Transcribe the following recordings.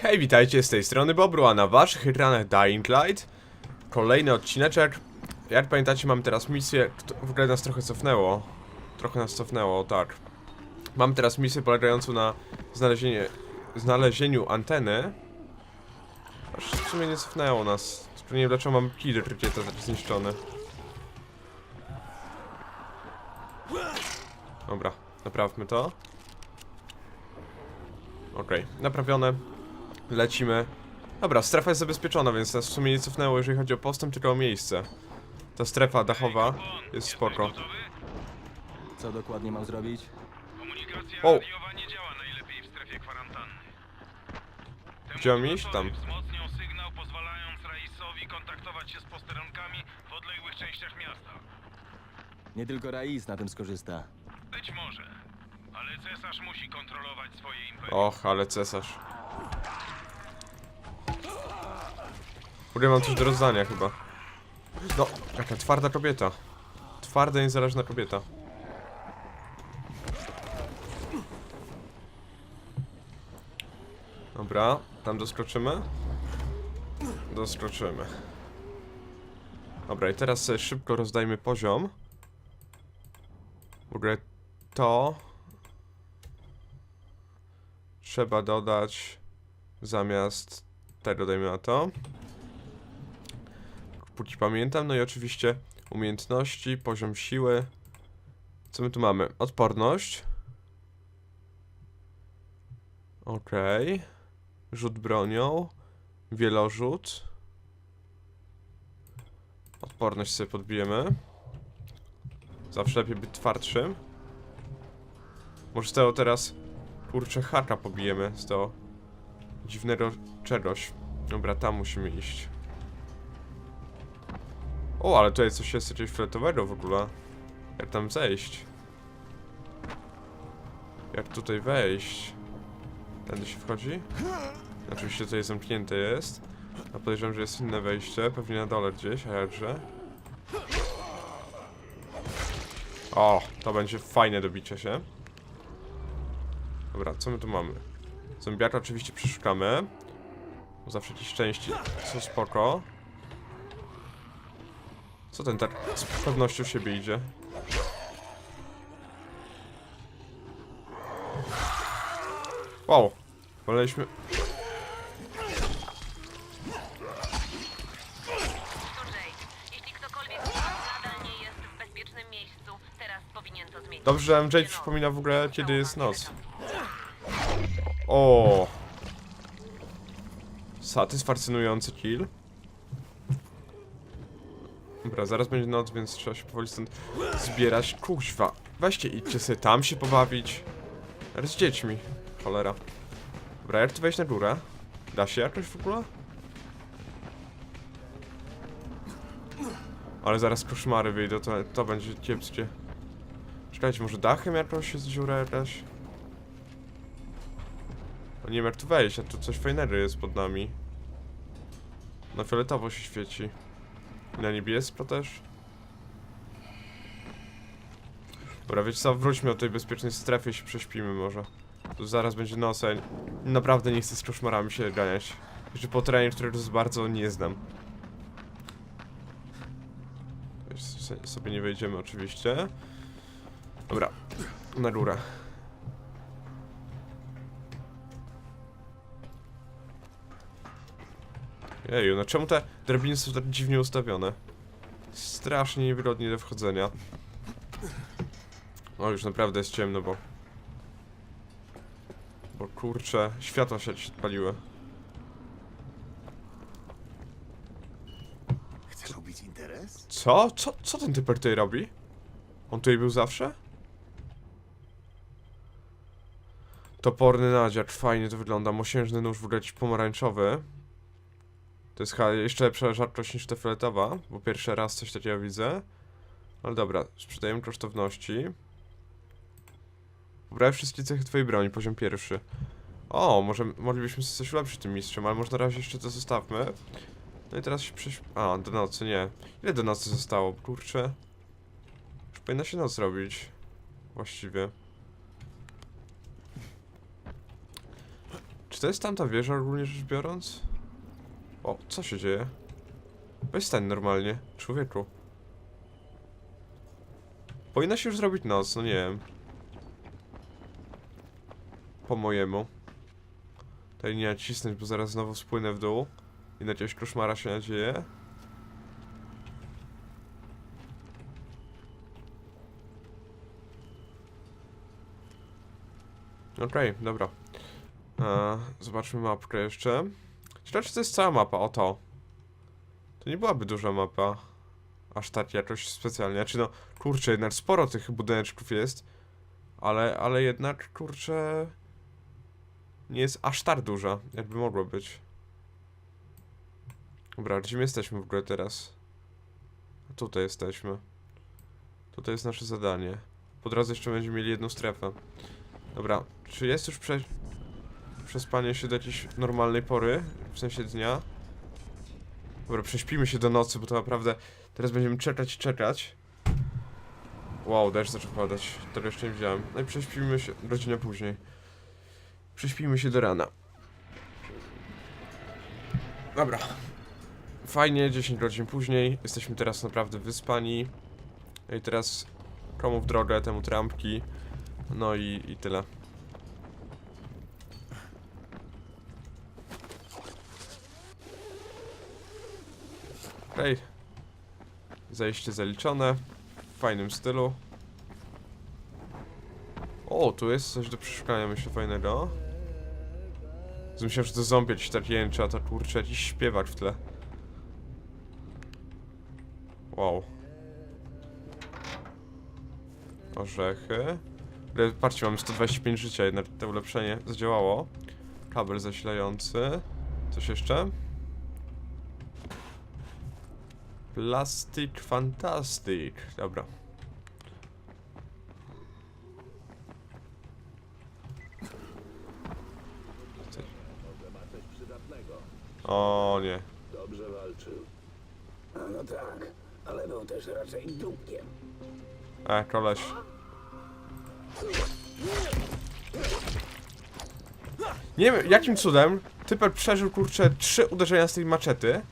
Hej, witajcie z tej strony Bobru, a na waszych ekranach Dying Light. Kolejny odcineczek. Jak pamiętacie mam teraz misję, w ogóle nas trochę cofnęło. Trochę nas cofnęło, tak. Mam teraz misję polegającą na znalezienie, znalezieniu anteny. Aż w sumie nie cofnęło nas. Nie wiem dlaczego mam killer tak zniszczony Dobra, naprawmy to. Okej, naprawione Lecimy. Dobra, strefa jest zabezpieczona, więc nas w sumie nie cofnęło, jeżeli chodzi o postęp, tylko o miejsce. Ta strefa dachowa jest spoko. Co dokładnie mam zrobić? Komunikacja O. radiowa nie działa najlepiej w strefie kwarantanny. Gdzie mam iść? Tam. Wzmocnią sygnał, pozwalając Raisowi kontaktować się z posterunkami w odległych częściach miasta. Nie tylko Raiz na tym skorzysta. Być może, ale cesarz musi kontrolować swoje imperium. Och, ale cesarz. Kurde, mam coś do rozdania chyba. No, jaka twarda kobieta. Twarda niezależna kobieta. Dobra, tam doskoczymy? Doskoczymy. Dobra, i teraz szybko rozdajmy poziom. W ogóle to trzeba dodać zamiast tego dajmy na to. Póki pamiętam, no i oczywiście umiejętności, poziom siły. Co my tu mamy? Odporność. Okej. Rzut bronią. Wielorzut. Odporność sobie podbijemy. Zawsze lepiej być twardszym. Może z tego teraz Kurczę, haka pobijemy z tego dziwnego czegoś. Dobra, tam musimy iść. O, ale tutaj coś jest jakiegoś fioletowego w ogóle. Jak tam zejść? Jak tutaj wejść? Tędy się wchodzi? Oczywiście tutaj zamknięte jest. A podejrzewam, że jest inne wejście, pewnie na dole gdzieś, a jakże? O, to będzie fajne dobicie się. Dobra, co my tu mamy? Zombiaka oczywiście przeszukamy. Zawsze jakieś części są spoko. Co ten tak z pewnością siebie idzie? Wow, woleliśmy... Dobrze, że MJ przypomina w ogóle kiedy jest noc. O. Satysfakcjonujący kill. Dobra, zaraz będzie noc, więc trzeba się powoli stąd zbierać. Kuźwa, weźcie idźcie sobie tam się pobawić. Z dziećmi. Cholera. Dobra, jak tu wejść na górę? Da się jakoś w ogóle? Ale zaraz koszmary wyjdą, to, to będzie kiepskie. Czekajcie, może dachem jakoś jest dziura jakaś? No nie wiem jak tu wejść, a tu coś fajnego jest pod nami. Na fioletowo się świeci. I na niebiesko też. Dobra, wiecie co, wróćmy do tej bezpiecznej strefy i się prześpimy może. Tu zaraz będzie noc, a ja naprawdę nie chcę z koszmarami się ganiać. Jeszcze po terenie, którego bardzo nie znam. Sobie nie wejdziemy oczywiście. Dobra, na górę. Jeju, no czemu te drabiny są tak dziwnie ustawione? Strasznie niewygodnie do wchodzenia. O, już naprawdę jest ciemno, bo... Bo kurczę, światła się odpaliły. Chcesz robić interes? Co? Co, co ten typer tutaj robi? On tutaj był zawsze? Toporny nadziacz, fajnie to wygląda. Mosiężny nóż w ogóle pomarańczowy. To jest chyba jeszcze lepsza rzadkość niż ta fioletowa, bo pierwszy raz coś takiego widzę. Ale dobra, sprzedajemy kosztowności. Wybrałem wszystkie cechy twojej broni, poziom pierwszy. O, może moglibyśmy sobie coś ulepszyć tym mistrzem, ale może na razie jeszcze to zostawmy. No i teraz się prześ... A, do nocy, nie. Ile do nocy zostało? Kurczę. Już powinna się noc robić. Właściwie. Czy to jest tamta wieża ogólnie rzecz biorąc? O, co się dzieje? Weź normalnie, człowieku. Powinna się już zrobić noc, no nie wiem. Po mojemu. Tutaj nie nacisnąć, bo zaraz znowu spłynę w dół. I na jakiegoś koszmara się nadzieję. Okej, dobra. E, zobaczmy mapkę jeszcze. Ciekawe, czy to jest cała mapa, o to. Nie byłaby duża mapa. Aż tak jakoś specjalnie. Znaczy no, kurczę, jednak sporo tych budyneczków jest. Ale, ale jednak, kurczę... Nie jest aż tak duża, jakby mogło być. Dobra, gdzie my jesteśmy w ogóle teraz? Tutaj jesteśmy. Tutaj jest nasze zadanie. Po drodze jeszcze będziemy mieli jedną strefę. Dobra, czy jest już prze... przespanie się do jakiejś normalnej pory? W sensie dnia? Dobra, prześpimy się do nocy, bo to naprawdę... Teraz będziemy czekać i czekać. Wow, deszcz zaczął padać. Tego jeszcze nie widziałem. No i prześpimy się godzinę później. Prześpimy się do rana. Dobra. Fajnie, 10 godzin później. Jesteśmy teraz naprawdę wyspani. No I teraz komu w drogę, temu trampki. No i, i tyle. Okej. Zajście zaliczone. W fajnym stylu. O, tu jest coś do przeszukania, myślę, fajnego. Myślałem, że to zombie jakiś tak jęczy, a to kurczę jakiś śpiewak w tle. Wow. Orzechy. Patrzcie, mamy 125 życia, jednak to ulepszenie zadziałało. Kabel zasilający. Coś jeszcze? Plastic Fantastic. Dobra. O nie. No tak, ale był też raczej dupkiem. E, koleś. Nie wiem, jakim cudem typer przeżył, kurczę, trzy uderzenia z tej maczety.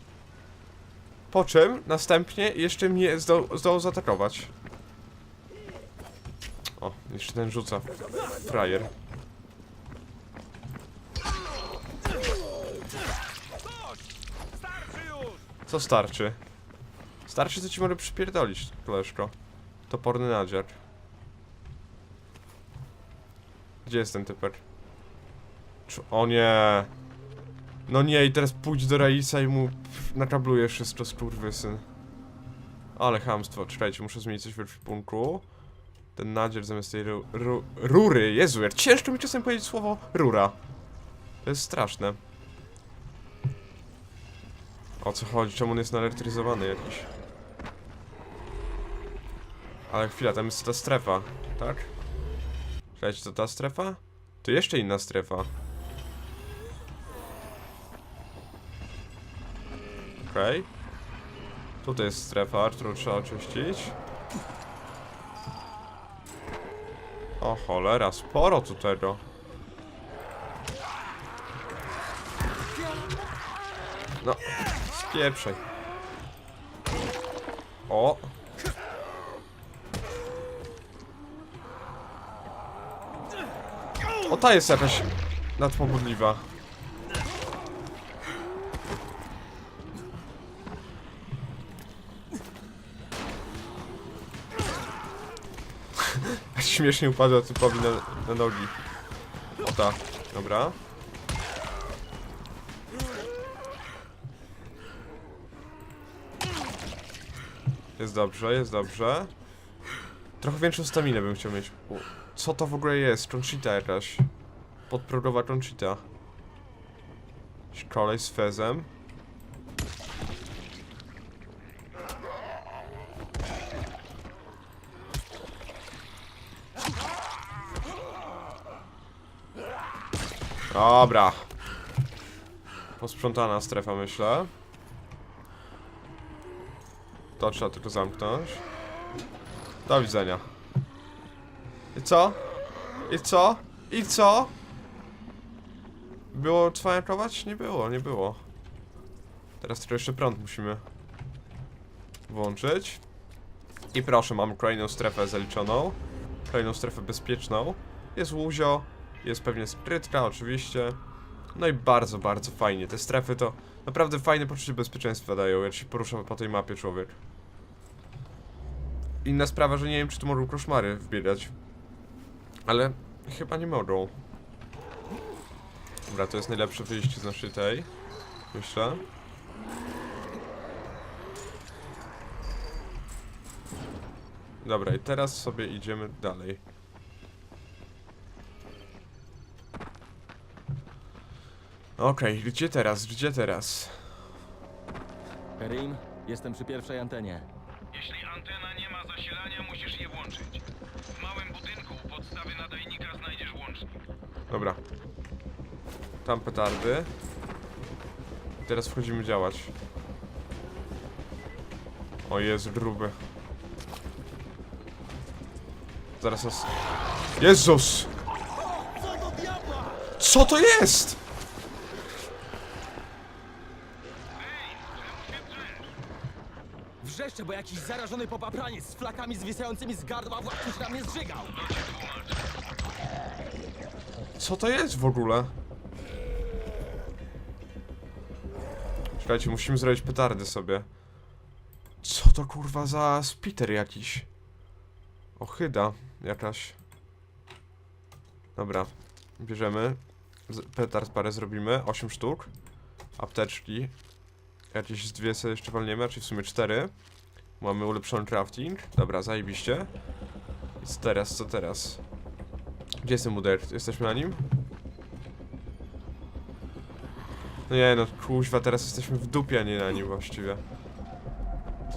Po czym następnie jeszcze mnie zdoł, zdołał zaatakować. O, jeszcze ten rzuca. Frajer. Co starczy? Starczy, co ci może przypierdolić, koleżko. Toporny nadziar. Gdzie jest ten typek? Czu- O nie! No nie, i teraz pójdź do Raisa i mu pff, nakabluje wszystko, skurwysyn. Ale chamstwo. Czekajcie, muszę zmienić coś w ekwipunku. Ten nadzier zamiast tej ru, ru, rury. Jezu, jak ciężko mi czasem powiedzieć słowo rura. To jest straszne. O co chodzi? Czemu on jest naelektryzowany jakiś? Ale chwila, tam jest ta strefa, tak? Czekajcie, to ta strefa? To jeszcze inna strefa. Okej. Tutaj jest strefa, którą trzeba oczyścić. O cholera, sporo tu tego. No, spieprzaj. O! O, ta jest jakaś nadpobudliwa. Śmiesznie upadła typowi na, na nogi. O ta, dobra. Jest dobrze, jest dobrze. Trochę większą staminę bym chciał mieć. U, Co to w ogóle jest? Conchita jakaś. Podprogowa Conchita. Kolej z fezem. Dobra. Posprzątana strefa, myślę. To trzeba tylko zamknąć. Do widzenia. I co? I co? I co? Było cwaniakować? Nie było, nie było. Teraz tylko jeszcze prąd musimy włączyć. I proszę, mamy kolejną strefę zaliczoną. Kolejną strefę bezpieczną. Jest łuzio, jest pewnie skrytka oczywiście. No i bardzo, bardzo fajnie. Te strefy to naprawdę fajne poczucie bezpieczeństwa dają, jak się porusza po tej mapie człowiek. Inna sprawa, że nie wiem, czy tu mogą koszmary wbiegać. Ale chyba nie mogą. Dobra, to jest najlepsze wyjście z naszej tej. Myślę. Dobra, i teraz sobie idziemy dalej. Okej, gdzie teraz? Gdzie teraz? Kerim, jestem przy pierwszej antenie. Jeśli antena nie ma zasilania, musisz je włączyć. W małym budynku u podstawy nadajnika znajdziesz łącznik. Dobra. Tam petardy. I teraz wchodzimy działać. O Jezu, gruby. Zaraz nas... Jezus! Co to jest? Wrzeszczę, bo jakiś zarażony popapraniec z flakami zwisającymi z gardła właśnie się na mnie zżygał. Co to jest w ogóle? Czekajcie, musimy zrobić petardy sobie. Co to kurwa za spiter jakiś? Ochyda jakaś. Dobra, bierzemy. Petard parę zrobimy, 8 sztuk. Apteczki. Jakieś dwie sobie jeszcze walniemy, czyli w sumie cztery. Mamy ulepszony crafting. Dobra, zajebiście. I co teraz, co teraz? Gdzie jest ten muder? Jesteśmy na nim? No nie no, kuźwa, teraz jesteśmy w dupie, a nie na nim właściwie.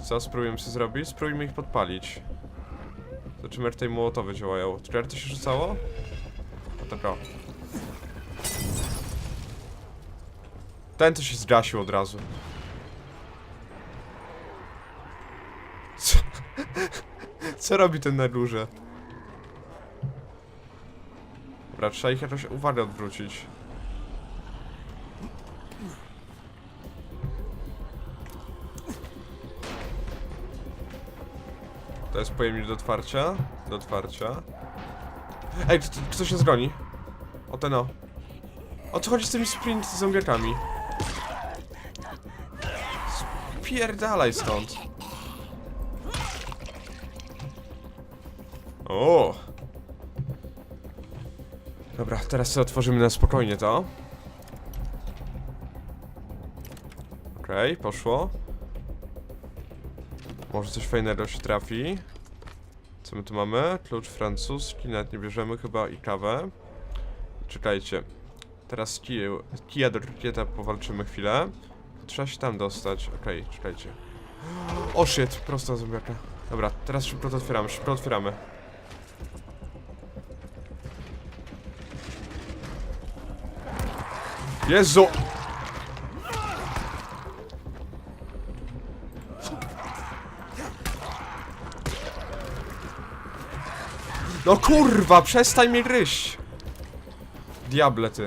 Co, spróbujemy sobie zrobić? Spróbujmy ich podpalić. Zobaczymy jak tutaj mołotowy działają. Czy to się rzucało? No tak. Ten to się zgasił od razu. Co? Co robi ten na? Dobra, trzeba ich jakoś uwagę odwrócić. To jest pojemnik do otwarcia. Do otwarcia. Ej, kto się zgoni? O ten o. O co chodzi z tymi sprint zombiakami? Spierdalaj stąd. Dobra, teraz sobie otworzymy na spokojnie to. Okej, poszło. Może coś fajnego się trafi. Co my tu mamy? Klucz francuski, nawet nie bierzemy chyba i kawę. Czekajcie. Teraz kij, kija do krykieta powalczymy chwilę. Trzeba się tam dostać. Okej, czekajcie. O shit, prosto na zombiaka. Dobra, teraz szybko to otwieramy, szybko otwieramy. Jezu! No kurwa, przestań mnie gryźć! Diable ty.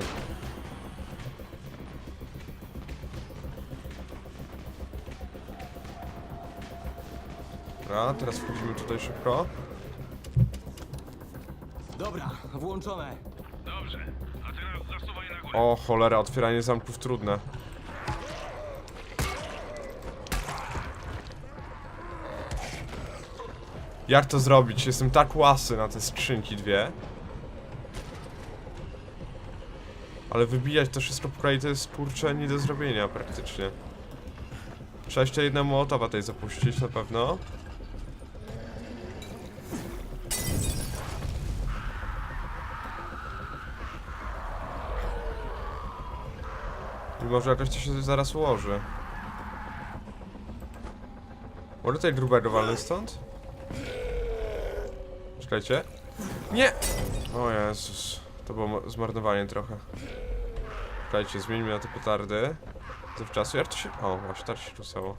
Dobra, teraz wchodzimy tutaj szybko. Dobra, włączone. O cholera, otwieranie zamków trudne. Jak to zrobić? Jestem tak łasy na te skrzynki dwie. Ale wybijać to wszystko po kolei to jest kurczę nie do zrobienia praktycznie. Trzeba jeszcze jedna mołotowa tutaj zapuścić na pewno. I może jakoś to się zaraz ułoży. Może tutaj grubego walnąć stąd? Czekajcie. Nie! O Jezus. To było zmarnowanie trochę. Czekajcie, zmieńmy na te petardy. Zawczasu. Jak to się... O, właśnie tak się rzucało.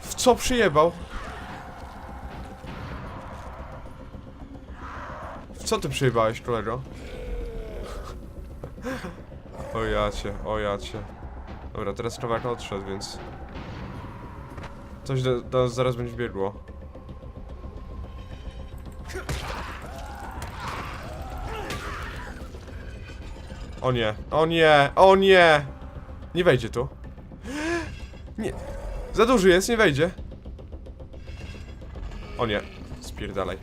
W co przyjebał? W Co ty przyjebałeś, kolego? O jacie, o jacie. Dobra, teraz kawałek odszedł, więc... Coś do, do zaraz będzie biegło. O nie, o nie, o nie! Nie wejdzie tu. Nie. Za duży jest, nie wejdzie. O nie, spierdalaj.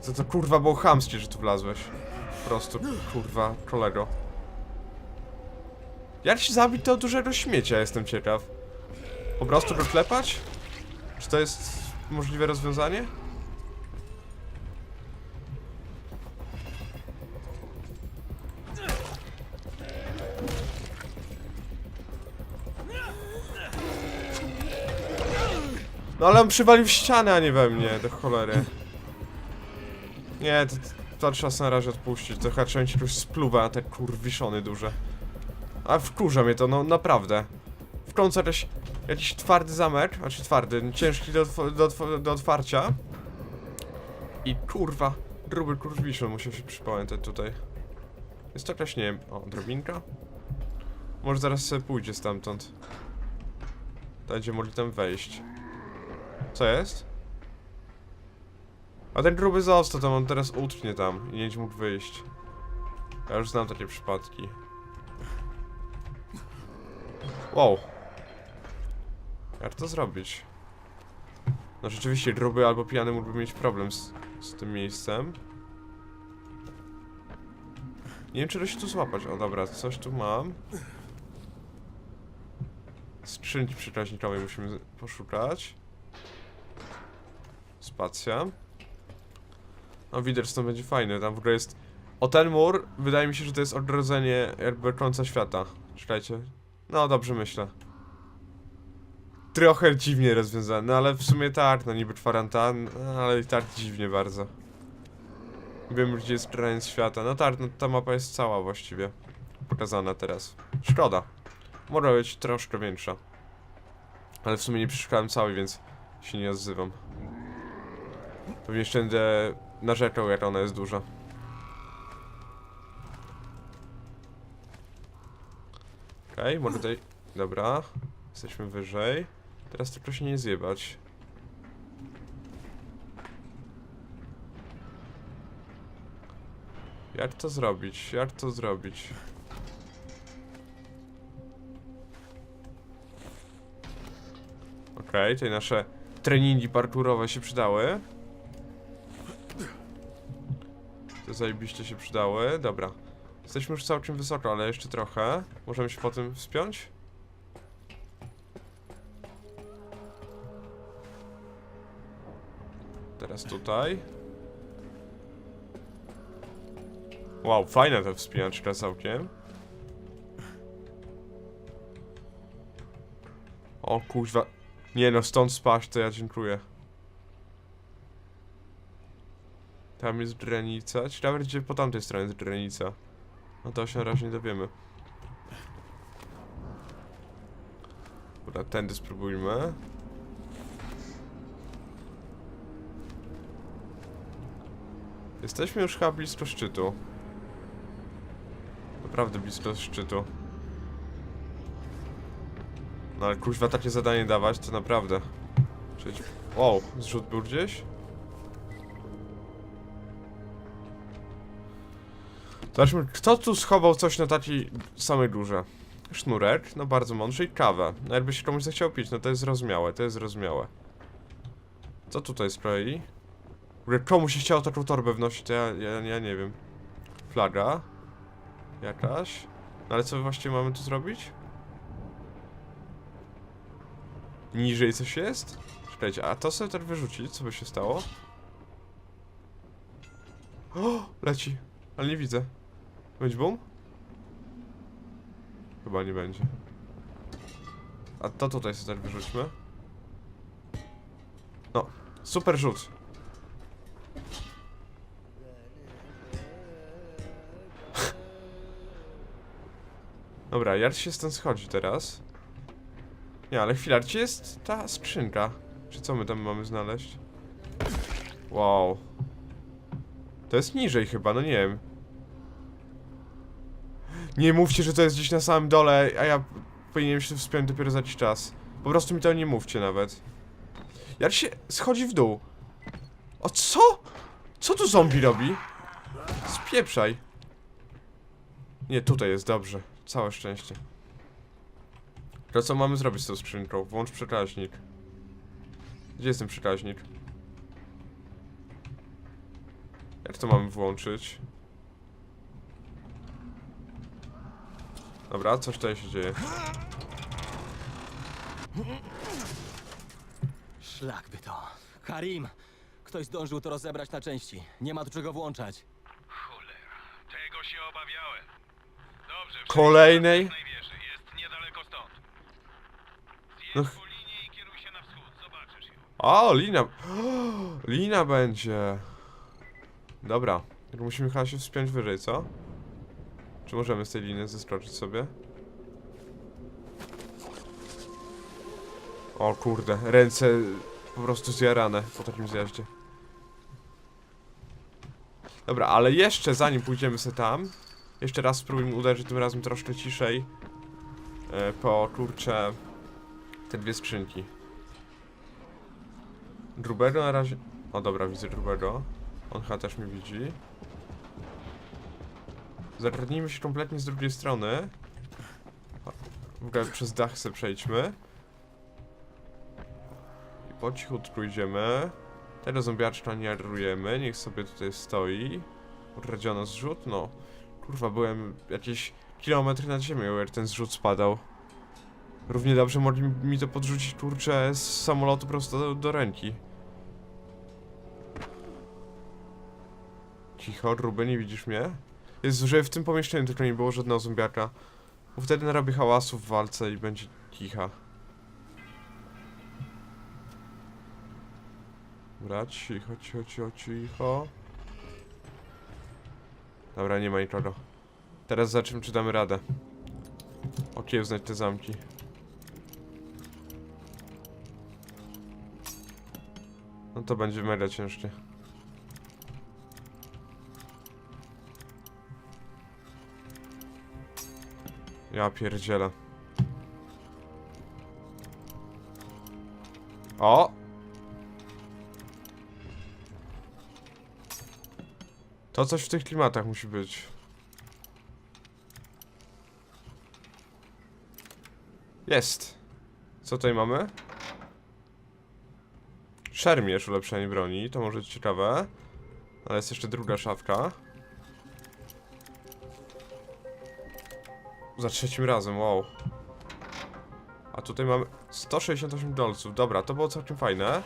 Co to kurwa było chamskie, że tu wlazłeś. Po prostu, kurwa, kolego. Jak się zabić tego dużego śmiecia, jestem ciekaw. Po prostu go klepać? Czy to jest możliwe rozwiązanie? No ale on przywalił w ścianę, a nie we mnie, do cholery. Nie, to, to trzeba sobie na razie odpuścić. To chyba trzeba mieć jakąś spluwę na te kurwiszony duże. A wkurza mnie to, no naprawdę. W końcu jakiś, jakiś twardy zamek, znaczy twardy, ciężki do, do, do otwarcia. I kurwa, gruby kurwiszon musiał się przypamiętać tutaj. Jest to jakaś, nie wiem, o, drobinka? Może zaraz sobie pójdzie stamtąd. Będzie mogli tam wejść. Co jest? A ten gruby został tam, on teraz utknie tam i nie będzie mógł wyjść. Ja już znam takie przypadki. Wow. Jak to zrobić? No rzeczywiście gruby albo pijany mógłby mieć problem z, z tym miejscem. Nie wiem czy da się tu złapać. O dobra, coś tu mam. Skrzynki przekaźnikowej musimy poszukać. Spacja. No widać, to będzie fajne. Tam w ogóle jest... O ten mur, wydaje mi się, że to jest odrodzenie jakby końca świata. Czekajcie. No, dobrze myślę. Trochę dziwnie rozwiązane, no ale w sumie tak, no niby kwarantan, ale i tak dziwnie bardzo. Wiem, gdzie jest granic świata. No tak, no ta mapa jest cała właściwie. Pokazana teraz. Szkoda. Mogła być troszkę większa. Ale w sumie nie przeszukałem całej, więc się nie odzywam. Pewnie jeszcze będę narzekał, jak ona jest duża. Okej, może tutaj... Dobra. Jesteśmy wyżej. Teraz tylko się nie zjebać. Jak to zrobić? Jak to zrobić? Okej, tutaj nasze treningi parkurowe się przydały. To zajebiście się przydały. Dobra. Jesteśmy już całkiem wysoko, ale jeszcze trochę. Możemy się po tym wspiąć? Teraz tutaj. Wow, fajna ta wspinaczka całkiem. O kuźwa. Nie no, stąd spaść, to ja dziękuję. Tam jest granica. Ciekawe, gdzie po tamtej stronie jest granica. No to się nie dowiemy. Dobra, tędy spróbujmy. Jesteśmy już chyba blisko szczytu. Naprawdę blisko szczytu. No ale kuźwa takie zadanie dawać, to naprawdę. Czyli... Wow, zrzut był gdzieś? Zobaczmy, kto tu schował coś na takiej samej górze? Sznurek, no bardzo mądrze i kawę. No jakby się komuś zechciał pić, no to jest zrozumiałe, to jest zrozumiałe. Co tutaj ogóle komu się chciało taką torbę wnosić, to ja, ja, ja nie wiem. Flaga. Jakaś. No ale co właściwie mamy tu zrobić? Niżej coś jest? Czekajcie, a to sobie tak wyrzucić, co by się stało? O, leci. Ale nie widzę. Będzie boom? Chyba nie będzie. A to tutaj sobie tak wyrzućmy. No, super rzut. Dobra, jak się stąd schodzi teraz? Nie, ale chwila, gdzie jest ta skrzynka? Czy co my tam mamy znaleźć? Wow. To jest niżej chyba, no nie wiem. Nie mówcie, że to jest gdzieś na samym dole, a ja powinienem się wspiąć dopiero za jakiś czas. Po prostu mi to nie mówcie nawet. Jak się schodzi w dół? O co? Co tu zombie robi? Spieprzaj. Nie, tutaj jest dobrze. Całe szczęście. To co mamy zrobić z tą skrzynką? Włącz przekaźnik. Gdzie jest ten przekaźnik? Jak to mamy włączyć? Dobra, coś tutaj się dzieje. Szlak by to. Karim! Ktoś zdążył to rozebrać na części. Nie ma tu czego włączać. Cholera, tego się obawiałem. Dobrze, Kolejnej? do jest niedaleko stąd. Zjedź po linii i kieruj się na wschód, zobaczysz ją. O, lina. Lina będzie. Dobra. tylko Musimy chyba się wspiąć wyżej, co? Czy możemy z tej liny zeskoczyć sobie? O kurde, ręce po prostu zjarane po takim zjaździe. Dobra, ale jeszcze zanim pójdziemy sobie tam, jeszcze raz spróbujmy uderzyć tym razem troszkę ciszej e, po kurcze te dwie skrzynki. Grubego na razie... O dobra, widzę grubego. On chyba też mnie widzi. Zagadnijmy się kompletnie z drugiej strony. W ogóle przez dach sobie przejdźmy. I po cichutku idziemy. Tego zombiaczka nie arrujemy, niech sobie tutaj stoi. Ukradziono zrzut, no. Kurwa, byłem jakieś kilometry nad ziemią, jak ten zrzut spadał. Równie dobrze mogli mi to podrzucić, kurczę, z samolotu prosto do, do ręki. Cicho, Ruby, nie widzisz mnie? Jest, że w tym pomieszczeniu tylko nie było żadnego zombiaka. Bo wtedy narobi hałasu w walce i będzie kicha. Dobra, cicho, cicho, cicho, cicho. Dobra, nie ma nikogo. Teraz zobaczymy, czy damy radę. Okiełznać te zamki. No to będzie mega ciężkie. Ja pierdzielę. O! To coś w tych klimatach musi być. Jest. Co tutaj mamy? Szermierz ulepszenie broni, to może ciekawe. Ale jest jeszcze druga szafka. Za trzecim razem, wow. A tutaj mamy 168 dolców. Dobra, to było całkiem fajne.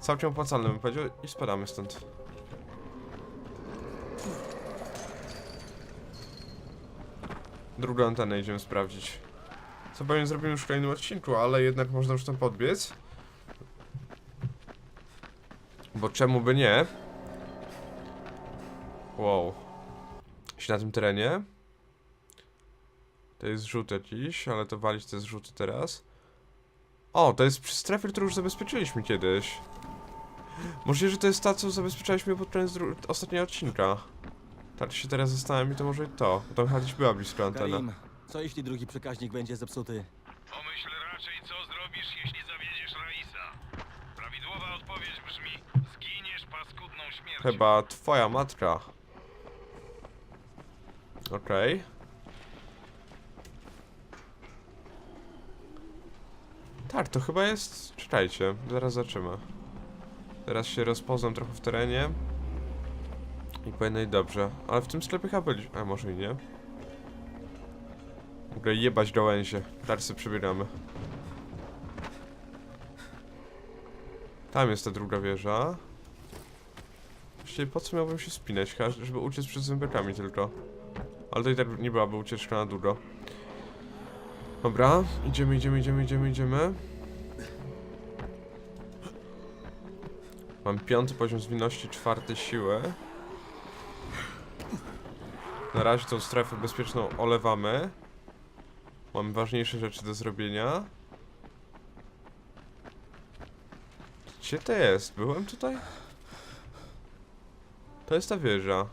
Całkiem opłacalne bym powiedział i spadamy stąd. Drugą antenę idziemy sprawdzić. Co pewnie zrobimy już w kolejnym odcinku, ale jednak można już tam podbiec. Bo czemu by nie? Wow. Jeśli na tym terenie. To jest zrzut jakiś, ale to walić te zrzuty teraz. O, to jest przy strefie, którą już zabezpieczyliśmy kiedyś. Możliwe, że to jest ta, co zabezpieczaliśmy pod koniec ostatniego odcinka. Tak się teraz zastanawiam i to może i to. Bo tam chyba gdzieś była blisko antena. Karim, co jeśli drugi przekaźnik będzie zepsuty? Pomyśl raczej, co zrobisz, jeśli zawiedziesz Raisa. Prawidłowa odpowiedź brzmi, zginiesz paskudną śmiercią. Chyba twoja matka. Okej. Tak, to chyba jest... Czekajcie, zaraz zobaczymy. Teraz się rozpoznam trochę w terenie. I powinno i dobrze. Ale w tym sklepie chyba byli... A może i nie. W ogóle jebać gałęzie. Sobie przebieramy. Tam jest ta druga wieża. Właściwie po co miałbym się spinać? Żeby uciec przed zębiakami tylko. Ale to i tak nie byłaby ucieczka na długo. Dobra, idziemy, idziemy, idziemy, idziemy, idziemy. Mam piąty poziom zwinności, czwarty siły. Na razie tą strefę bezpieczną olewamy. Mamy ważniejsze rzeczy do zrobienia. Gdzie to jest? Byłem tutaj? To jest ta wieża.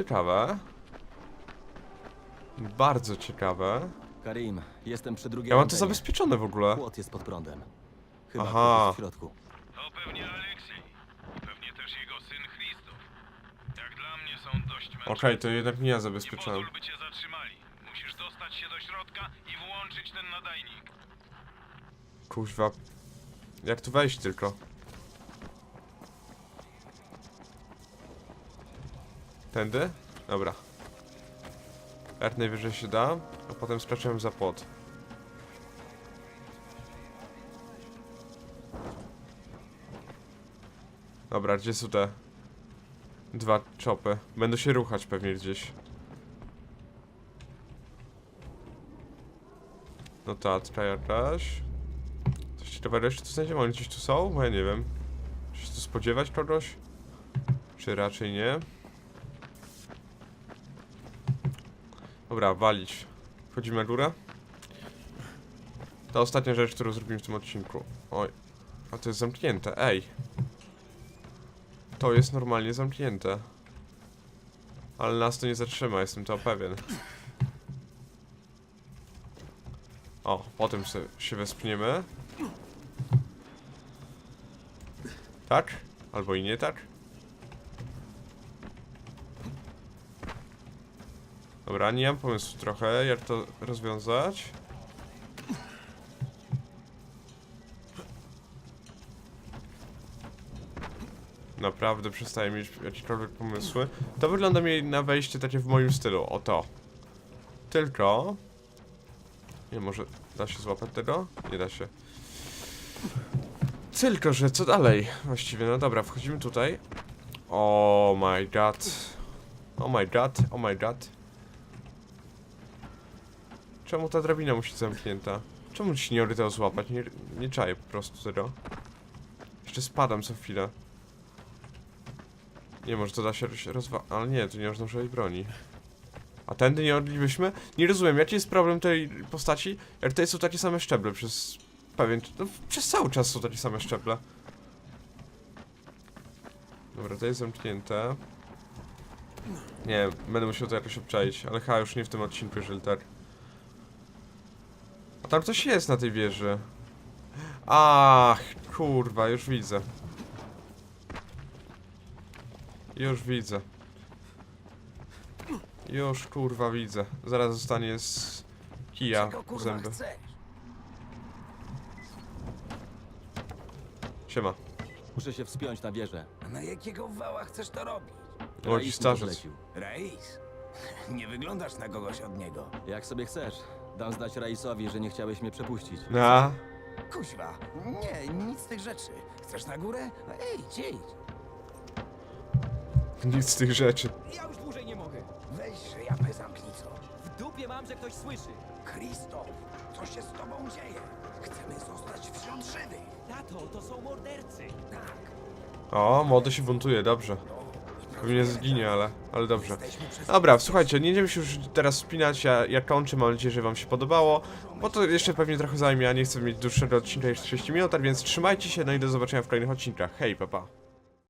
Ciekawe. Bardzo ciekawe. Karim, jestem przy drugiej Ja mam to antenie. zabezpieczone w ogóle. Płot jest pod prądem. Chyba Aha. ktoś jest w środku. To pewnie Aleksiej. I pewnie też jego syn Christoph. Jak dla mnie są dość mężczyzn. Okej, to jednak nie ja Nie zabezpieczałem. pozwól, by cię zatrzymali. Musisz dostać się do środka i włączyć ten nadajnik. Kuźwa. Jak tu wejść tylko? Tędy? Dobra. Jak najwyżej się da, a potem skaczemy za płot. Dobra, gdzie są te dwa czopy? Będą się ruchać pewnie gdzieś. Notatka jakaś. Coś ciekawego jeszcze tu znajdziemy? Oni gdzieś tu są? Bo ja nie wiem. Czy się tu spodziewać kogoś? Czy raczej nie? Dobra, walić. Wchodzimy na górę. To ostatnia rzecz, którą zrobimy w tym odcinku. Oj. A to jest zamknięte, ej. To jest normalnie zamknięte. Ale nas to nie zatrzyma, jestem to pewien. O, potem se, się wespniemy. Tak? Albo i nie tak? Dobra, nie mam pomysłu trochę, jak to rozwiązać. Naprawdę przestaję mieć jakiekolwiek pomysły. To wygląda mi na wejście takie w moim stylu, o to. Tylko... Nie, może da się złapać tego? Nie da się. Tylko, że co dalej? Właściwie, no dobra, wchodzimy tutaj. Oh my god. Oh my god, oh my god. Czemu ta drabina musi być zamknięta? Czemu ci nie to złapać? Nie, nie czaję po prostu tego. Jeszcze spadam co chwilę. Nie, może to da się roz- rozwa... Ale nie, tu nie można używać broni. A tędy nie odlibyśmy? Nie rozumiem, jaki jest problem tej postaci? Jak tutaj są takie same szczeble przez pewien... No, przez cały czas są takie same szczeble. Dobra, to jest zamknięte. Nie, będę musiał to jakoś obczaić, ale chyba już nie w tym odcinku, jeżeli tak. A tam ktoś jest na tej wieży. Ach, kurwa, już widzę. Już widzę. Już kurwa widzę. Zaraz zostanie z kija Czego kurwa zęby. chcesz? Siema. Muszę się wspiąć na wieżę. A na jakiego wała chcesz to robić? Mi starzec. Nie wyglądasz na kogoś od niego. Jak sobie chcesz. Dam znać Raisowi, że nie chciałeś mnie przepuścić. A, Kuźwa, nie, nic z tych rzeczy. Chcesz na górę? No Idź, idź. nic z tych rzeczy. Ja już dłużej nie mogę. Weź japę zamknicą. W dupie mam, że ktoś słyszy. Krzysztof, co się z tobą dzieje? Chcemy zostać wśród żywych. Tato, to są mordercy. Tak. O, młody się buntuje, dobrze. Pewnie zginie, ale, ale dobrze. Dobra, słuchajcie, nie będziemy się już teraz spinać, ja, ja kończę, mam nadzieję, że wam się podobało, bo to jeszcze pewnie trochę zajmie, a nie chcę mieć dłuższego odcinka niż 30 minut, tak więc trzymajcie się, no i do zobaczenia w kolejnych odcinkach. Hej, papa. Pa.